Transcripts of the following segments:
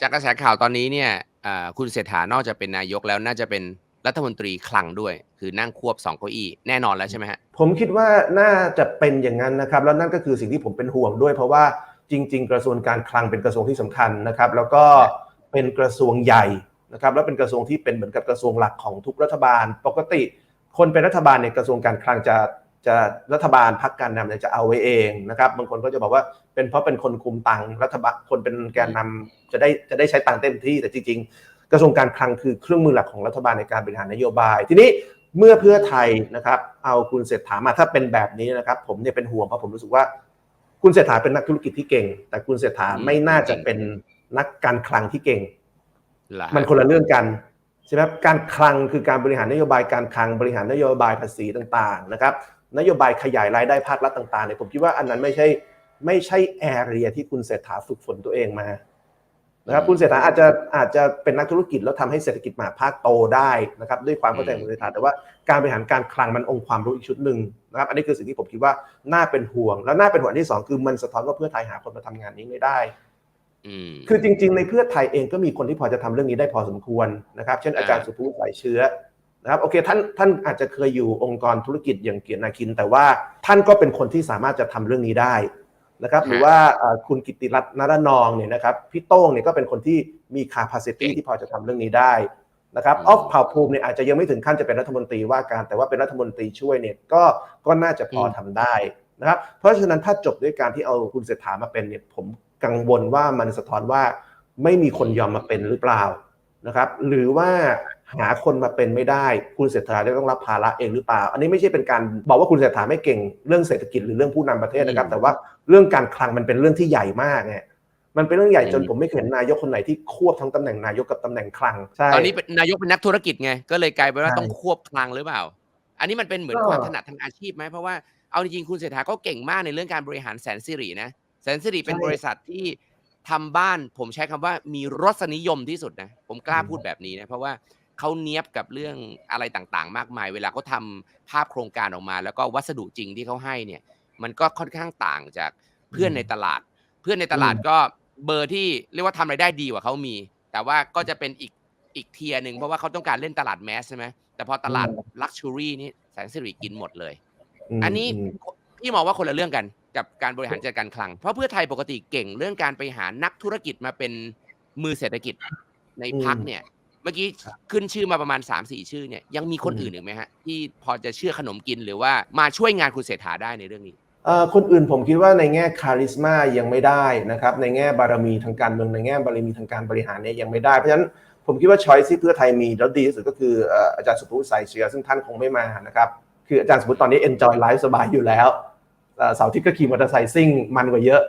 จากกระแสข่าวตอนนี้เนี่ยคุณเศรษฐานอกจากเป็นนายกแล้วน่าจะเป็นรัฐมนตรีคลังด้วย คือนั่งควบสองเก้าอี้แน่นอนแล้วใช่ไหมฮะผมคิดว่าน่าจะเป็นอย่างนั้นนะครับ แล้วนั่นก็คือสิ่งที่ผมเป็นห่วงด้วย เพราะว่าจริง ๆ กระทรวงการคลังเป็นกระทรวงที่สำคัญนะครับ แล้วก็เป็นกระทรวงใหญ่นะครับแล้วเป็นกระทรวงที่เป็นเหมือนกับกระทรวงหลักของทุกรัฐบาล ปกติ คนเป็นรัฐบาลในยกระทรวงการคลังจะ จะรัฐบาลพักการนำเนี่ยจะเอาไว้เองนะครับบางคนก็จะบอกว่าเป็นเพราะเป็นคนคุมตังค์รัฐบาลคนเป็นแกนนำจะได้จะได้ใช้ตังค์เต็มที่แต่จริงๆ กระทรวงการคลังคือเครื่องมือหลักของรัฐบาลในการบริหารนโยบาย ทีนี้เมื่อเพื่อไทยนะครับเอาคุณเศรษฐามาถ้าเป็นแบบนี้นะครับ ผมเนี่ยเป็นห่วงเพราะผมรู้สึกว่า คุณเศรษฐาเป็นนักธุรกิจที่เก่ง แต่คุณเศรษฐาอืมไม่น่าจะเป็นนักการคลังที่เก่งล่ะมันคนละเรื่องกันใช่ไหมครับการคลังคือการบริหารนโยบายการคลังบริหารนโยบายภาษีต่างๆนะครับ นโยบายขยายรายได้ภาครัฐต่างๆเนี่ยผมคิดว่าอันนั้นไม่ใช่ไม่ใช่แอเรียที่คุณเศรษฐาฝึกฝนตัวเองมานะครับคุณเศรษฐาอาจจะอาจจะเป็นนักธุรกิจแล้วทำให้เศรษฐกิจมหาภาคโตได้นะครับด้วยความเข้าใจของคุณเศรษฐาแต่ว่าการบริหารการคลังมันองค์ความรู้อีกชุดหนึ่งนะครับอันนี้คือสิ่งที่ผมคิดว่าน่าเป็นห่วง แล้วน่าเป็นห่วงอันที่สองคือมันสะท้อนว่าเพื่อไทยหาคนมาทำงานนี้ไม่ได้อืมคือจริง ๆ ในเพื่อไทยเองก็มีคนที่พอจะทำเรื่องนี้ได้พอสมควรนะครับ เช่นอาจารย์อ่าสุภวุฒิสายเชื้อ นะครับโอเคท่านท่านอาจจะเคยอยู่องค์กรธุรกิจอย่างเกียรตินาคิน แต่ว่าท่านก็เป็นคนที่สามารถจะทำเรื่องนี้ได้นะครับหรือว่าเอ่อคุณกิตติรัตน์นรนองเนี่ยนะครับพี่โต้งเนี่ยก็เป็นคนที่มี capacity ที่พอจะทำเรื่องนี้ได้นะครับออฟเผ่าภูมิเนี่ยอาจจะยังไม่ถึงขั้นจะเป็นรัฐมนตรีว่าการแต่ว่าเป็นรัฐมนตรีช่วยเนี่ยก็ก็น่าจะพอทำได้นะครับเพราะฉะนั้นถ้าจบด้วยการที่เอาคุณเศรษฐามาเป็นเนี่ยผมกังวลว่ามันสะท้อนว่าไม่มีคนยอมมาเป็นหรือเปล่า นะครับ หรือว่าหาคนมาเป็นไม่ได้คุณเศรษฐาจะต้องรับภาระเองหรือเปล่า อันนี้ไม่ใช่เป็นการบอกว่าคุณเศรษฐาไม่เก่งเรื่องเศรษฐกิจหรือเรื่องผู้นำประเทศนะครับอืมแต่ว่าเรื่องการคลังมันเป็นเรื่องที่ใหญ่มากไงมันเป็นเรื่องใหญ่จนอืมผมไม่เคยเห็นนายกคนไหนที่ควบทั้งตำแหน่งนายกกับตำแหน่งคลังใช่ตอนนี้เป็นนายกเป็นนักธุรกิจไงก็เลยกลายเป็นว่าใช่ต้องควบคลังหรือเปล่า อันนี้มันเป็นเหมือนก็ความถนัดทางอาชีพไหมเพราะว่าเอาจริงๆคุณเศรษฐาก็เก่งมากในเรื่องการบริหารแสนสิรินะแสนสิริเป็นใช่บริษัทที่ ทำบ้านผมใช้คำว่ามีรสนิยมที่สุดนะ ผมกล้าอืมพูดแบบนี้นะ เพราะว่าเขาเนี้ยบกับเรื่องอะไรต่างๆ มากมาย เวลาเขาทำภาพโครงการออกมา แล้วก็วัสดุจริงที่เขาให้เนี่ย มันก็ค่อนข้างต่างจากเพื่อนในตลาด เพื่อนในตลาดก็เบอร์ที่เรียกว่าทำรายได้ดีกว่าเขามี แต่ว่าก็จะเป็นอีกอีกเทียร์หนึ่งเพราะว่าเขาต้องการเล่นตลาดแมสใช่ไหมแต่พอตลาดลักชัวรี่นี่แสนสิริกินหมดเลยมอันนี้มพี่มองว่าคนละเรื่องกัน กับการบริหารจัดการคลัง เพราะเพื่อไทยปกติเก่งเรื่องการไปหานักธุรกิจมาเป็นมือเศรษฐกิจในพักเนี่ย เมื่อกี้ขึ้นชื่อมาประมาณ3ามสี่ชื่อเนี่ยยังมีคนอื่นอีกไหมฮะ ที่พอจะเชื่อขนมกินหรือว่ามาช่วยงานคุณเศรษฐาได้ในเรื่องนี้เอ่อคนอื่นผมคิดว่าในแง่คาริสมายังไม่ได้นะครับ ในแง่บารมีทางการเมืองในแง่บารมีทางการบริหารเนี่ยยังไม่ได้เพราะฉะนั้นผมคิดว่าช้อยที่เพื่อไทยมีแล้วดีที่สุดก็คือเอ่ออาจารย์สุภวุฒิสายเชื้อซึ่งท่านคงไม่มานะครับ คืออาจารย์สมมติตอนนี้ enjoy life สบายอยู่แล้ว เอ่อเสาร์อาที่ก็ขี่มอเตอร์ไซค์ซิ่งมันกว่าเยอะ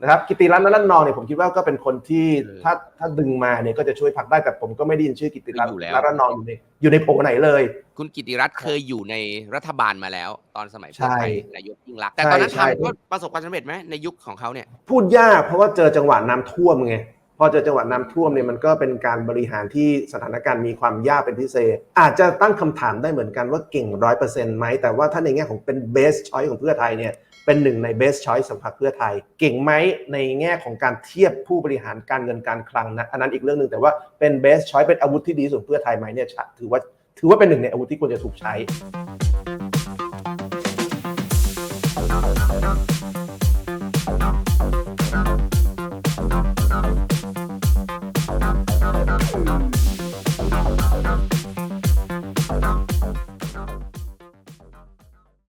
นะครับกิติรัตน์นรัตน์นองเนี่ยผมคิดว่าก็เป็นคนที่เออถ้าถ้าดึงมาเนี่ยก็จะช่วยผลักได้แต่ผมก็ไม่ได้ยินชื่อกิติรัตน์อยู่แล้วนรัตน์นองอยู่ในอยู่ในโผล่ไหนเลย คุณกิติรัตน์เคยอยู่ในรัฐบาลมาแล้ว ตอนสมัยเพื่อใช่ไทยนายกยิ่งรักษณ์แต่ใช่ตอนนั้นใช่ทำก็ประสบความสำเร็จไหมในยุคของเขาเนี่ยพูดยากเพราะว่าเจอจังหวะน้ำท่วมไง พอเจอจังหวะน้ำท่วมเนี่ยมันก็เป็นการบริหารที่สถานการณ์มีความยากเป็นพิเศษ อาจจะตั้งคำถามได้เหมือนกันว่าเก่งร้อยเปอร์เซ็นต์ไหมแต่ว่าถ้าในแง่ของเป็น best choice ของเพื่อไทยเนี่ยเป็นหนึ่งใน best choice สำหรับเพื่อไทย เก่งไหมในแง่ของการเทียบผู้บริหารการเงินการคลังนะอันนั้นอีกเรื่องหนึ่งแต่ว่าเป็น best choice เป็นอาวุธที่ดีที่สุดเพื่อไทยไหมเนี่ยถือว่าถือว่าเป็นหนึ่งในอาวุธที่ควรจะถูกใช้